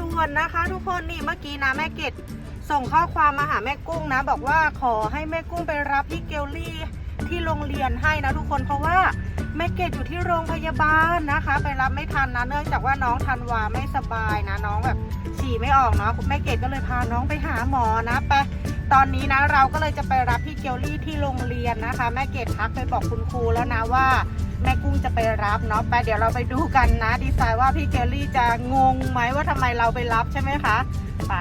ด่วนนะคะ ทุกคนนี่เมื่อกี้นะแม่เกดส่งข้อความมาหาแม่กุ้งนะ บอกว่าขอให้แม่กุ้งไปรับพี่เกลลี่ที่โรงเรียนให้นะทุกคนเพราะว่าแม่เกดอยู่ที่โรงพยาบาลนะคะ ไปรับไม่ทันนะเนื่องจากว่าน้องธันวาไม่สบายนะ น้องแบบฉี่ไม่ออกเนาะแม่เกดก็เลยพาน้องไปหาหมอนะไป ตอนนี้นะเราก็เลยจะไปรับพี่เกลลี่ที่โรงเรียนนะคะ แม่เกดทักไปบอกคุณครูแล้วนะว่าแม่กุ้งจะไปรับเนาะไปเดี๋ยวเราไปดูกันนะ ดีไซน์ว่าพี่เกลลี่จะงงไหมว่าทำไมเราไปรับใช่ไหมคะไป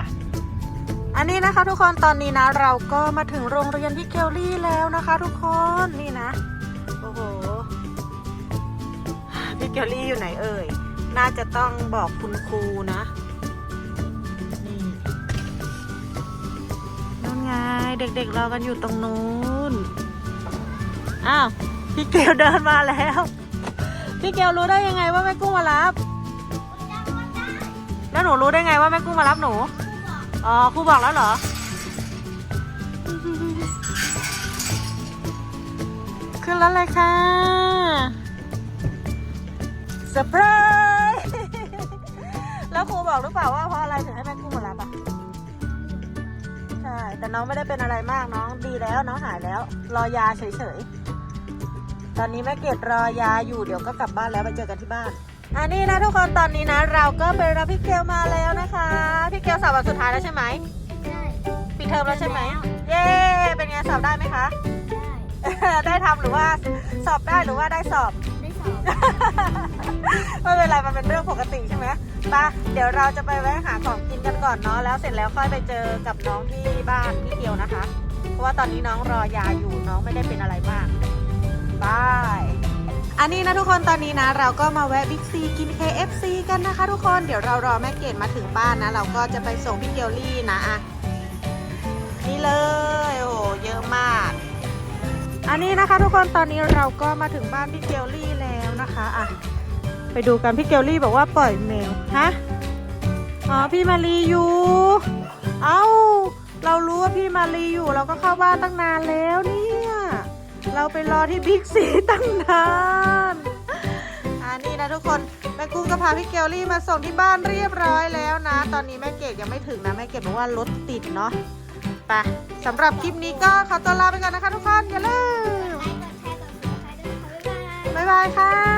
อันนี้นะคะทุกคนตอนนี้นะเราก็มาถึงโรงเรียนพี่เกลลี่แล้วนะคะ ทุกคนนี่นะโอ้โหพี่เกลลี่อยู่ไหนเอ่ยน่าจะต้องบอกคุณครูนะ เด็กๆรอกันอยู่ตรงนู้น อ้าว พี่เกลเดินมาแล้ว พี่เกลรู้ได้ยังไงว่าแม่กุ้งมารับ แล้วหนูรู้ได้ไงว่าแม่กุ้งมารับหนู อ๋อครูบอกแล้วเหรอ ขึ้นแล้วเลยค่ะเซอร์ไพรส์แล้วครูบอกหรือเปล่าว่าเพราะอะไรถึงให้แม่กุ้งมา แต่น้องไม่ได้เป็นอะไรมากน้องดีแล้วน้องหายแล้ว รอยาเฉยๆ ตอนนี้แม่เกดรอยาอยู่เดี๋ยวก็กลับบ้านแล้วไปเจอกันที่บ้าน อันนี้นะทุกคนตอนนี้นะ เราก็ไปรับพี่เกลมาแล้วนะคะ พี่เกลสอบวันสุดท้ายแล้วใช่ไหมปิดเทอมแล้วใช่ไหมเย้เป็นไงสอบได้ไหมคะ ได้ทำหรือว่าสอบได้หรือว่าได้สอบ ไไม่เป็นไรมันเป็นเรื่องปกติใช่ไหมไปะเดี๋ยวเราจะไปแวะหาของกินกันก่อนเนาะแล้วเสร็จแล้วค่อยไปเจอกับน้องที่บ้านพี่เกียวนะคะ เพราะว่าตอนนี้น้องรอยาอยู่น้องไม่ได้เป็นอะไรมากบายอันนี้นะทุกคนตอนนี้นะ เราก็มาแวะบิ๊กซีกิน KFC กันนะคะ ทุกคนเดี๋ยวเรารอแม่เกดมาถึงบ้านนะ เราก็จะไปส่งพี่เกียวลี่นะอะนี่เลยโอ้โหเยอะมาก อันนี้นะคะทุกคนตอนนี้เราก็มาถึงบ้านพี่เกลลี่แล้ว นะคะอะไปดูกันพี่เกลลี่บอกว่าปล่อยแมวฮะอ๋อพี่มารีอยู่ เอ้า เรารู้ว่าพี่มารีอยู่ เราก็เข้าบ้านตั้งนานแล้วเนี่ย เราไปรอที่บิ๊กซีตั้งนานอันนี้นะทุกคนแม่กุ้งก็พาพี่เกลลี่มาส่งที่บ้านเรียบร้อยแล้วนะ ตอนนี้แม่เกดยังไม่ถึงนะแม่เกดบอกว่ารถติดเนาะไปสำหรับคลิปนี้ก็ขอตัวลาไปก่อนนะคะทุกคนอย่าลืมบ๊ายบายค่ะ